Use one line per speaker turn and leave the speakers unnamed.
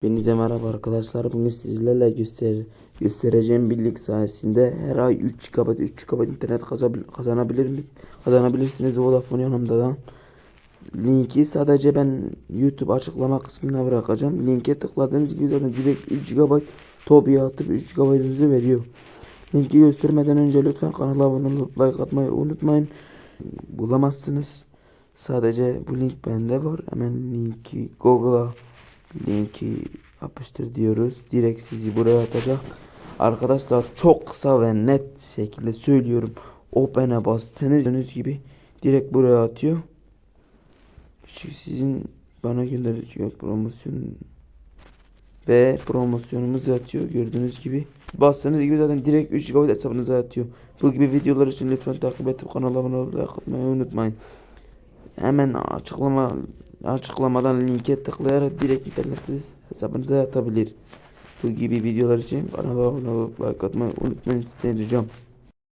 Hepinize merhaba arkadaşlar. Bugün sizlerle göster göstereceğim birlik sayesinde her ay 3 GB 3 GB internet kazanabilir mi? Kazanabilirsiniz Vodafone yanımda Linki sadece ben YouTube açıklama kısmına bırakacağım. Linke tıkladığınız gibi zaten direkt 3 GB Tobi'ye atıp 3 GB'ınızı veriyor. Linki göstermeden önce lütfen kanala abone olup like atmayı unutmayın. Bulamazsınız. Sadece bu link bende var. Hemen linki Google'a linki yapıştır diyoruz. Direkt sizi buraya atacak. Arkadaşlar çok kısa ve net şekilde söylüyorum. Open'e bastığınız gördüğünüz gibi direkt buraya atıyor. Sizin bana göndereceği promosyon ve promosyonumuz atıyor gördüğünüz gibi. Bastığınız gibi zaten direkt 3 GB hesabınıza atıyor. Bu gibi videolar için lütfen takip edip kanala abone olmayı unutmayın. Hemen açıklama açıklamadan linke tıklayarak direkt internet hesabınıza atabilir. Bu gibi videolar için kanala abone olup like atmayı unutmayın sizden ricam.